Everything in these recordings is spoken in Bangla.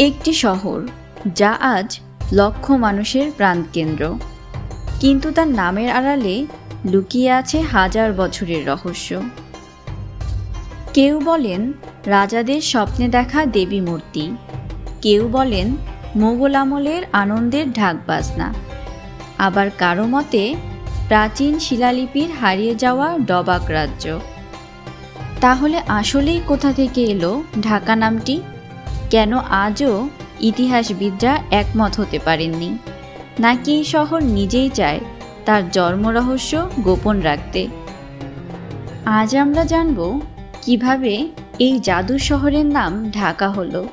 একটি শহর, যা আজ লক্ষ মানুষের প্রাণকেন্দ্র। কিন্তু তার নামের আড়ালে লুকিয়ে আছে হাজার বছরের রহস্য। কেউ বলেন রাজাদের স্বপ্নে দেখা দেবী মূর্তি। কেউ বলেন মোগল আমলের আনন্দের ঢাক বাজনা। আবার কারও মতে প্রাচীন শিলালিপির হারিয়ে যাওয়া ডবাক রাজ্য। তাহলে আসলেই কোথা থেকে এলো ঢাকা নামটি? কেন আজও ইতিহাসবিদরা একমত হতে পারেননি? নাকি এই শহর নিজেই চায় তার জন্মরহস্য গোপন রাখতে? আজ আমরা জানব কীভাবে এই জাদু শহরের নাম ঢাকা হলো।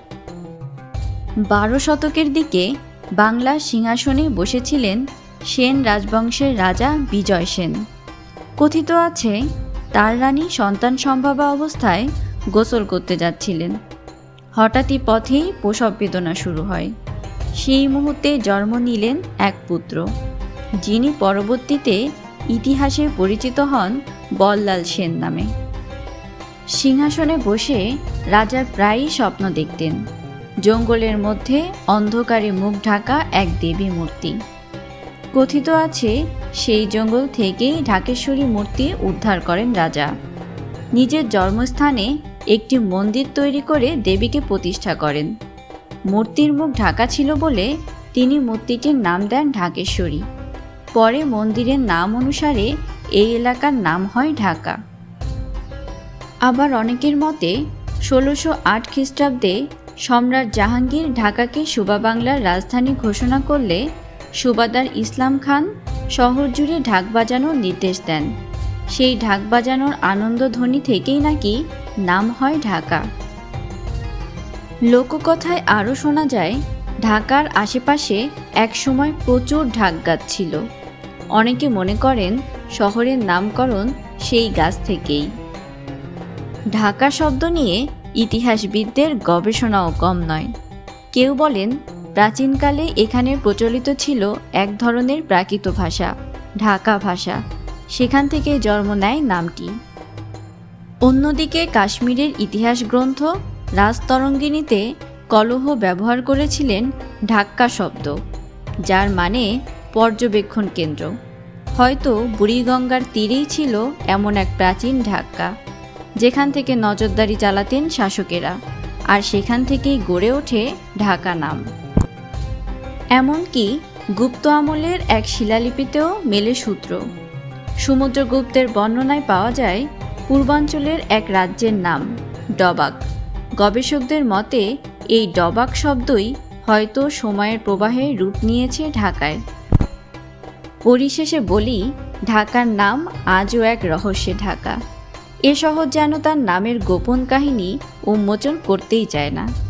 বারো শতকের দিকে বাংলার সিংহাসনে বসেছিলেন সেন রাজবংশের রাজা বিজয় সেন। কথিত আছে, তার রানী সন্তান সম্ভাবা অবস্থায় গোসল করতে যাচ্ছিলেন। হঠাৎই পথেই প্রসব বেদনা শুরু হয়। সেই মুহূর্তে জন্ম নিলেন এক পুত্র। যিনি পরবর্তীতে ইতিহাসে পরিচিত হন বল্লাল সেন নামে। সিংহাসনে বসে রাজা প্রায়ই স্বপ্ন দেখতেন। জঙ্গলের মধ্যে অন্ধকারে মুখ ঢাকা এক দেবী মূর্তি। কথিত আছে, সেই জঙ্গল থেকেই ঢাকেশ্বরী মূর্তি উদ্ধার করেন রাজা। নিজের জন্মস্থানে একটি মন্দির তৈরি করে দেবীকে প্রতিষ্ঠা করেন। মূর্তির মুখ ঢাকা ছিল বলে তিনি মূর্তিটির নাম দেন ঢাকেশ্বরী। পরে মন্দিরের নাম অনুসারে এই এলাকার নাম হয় ঢাকা। আবার অনেকের মতে, ষোলোশো আট খ্রিস্টাব্দে সম্রাট জাহাঙ্গীর ঢাকাকে সুবা বাংলার রাজধানী ঘোষণা করলে সুবাদার ইসলাম খান শহর জুড়ে ঢাক বাজানোর নির্দেশ দেন। সেই ঢাক বাজানোর আনন্দধ্বনি থেকেই নাকি নাম হয় ঢাকা। লোককথায় আরও শোনা যায়, ঢাকার আশেপাশে একসময় প্রচুর ঢাক গাছ ছিল। অনেকে মনে করেন শহরের নামকরণ সেই গাছ থেকেই। ঢাকা শব্দ নিয়ে ইতিহাসবিদদের গবেষণাও কম নয়। কেউ বলেন প্রাচীনকালে এখানে প্রচলিত ছিল এক ধরনের প্রাকৃত ভাষা, ঢাকা ভাষা। সেখান থেকে জন্ম নেয় নামটি। অন্যদিকে কাশ্মীরের ইতিহাস গ্রন্থ রাজতরঙ্গিনীতে কলহ ব্যবহার করেছিলেন ঢাক্কা শব্দ, যার মানে পর্যবেক্ষণ কেন্দ্র। হয়তো বুড়িগঙ্গার তীরেই ছিল এমন এক প্রাচীন ঢাক্কা, যেখান থেকে নজরদারি চালাতেন শাসকেরা, আর সেখান থেকেই গড়ে ওঠে ঢাকা নাম। এমনকি গুপ্ত আমলের এক শিলালিপিতেও মেলে সূত্র। সমুদ্রগুপ্তের বর্ণনায় পাওয়া যায় পূর্বাঞ্চলের এক রাজ্যের নাম ডবাক। গবেষকদের মতে, এই ডবাক শব্দই হয়তো সময়ের প্রবাহে রূপ নিয়েছে ঢাকায়। পরিশেষে বলি, ঢাকার নাম আজও এক রহস্যে ঢাকা। এ শহর যেন তার নামের গোপন কাহিনী উন্মোচন করতেই চায় না।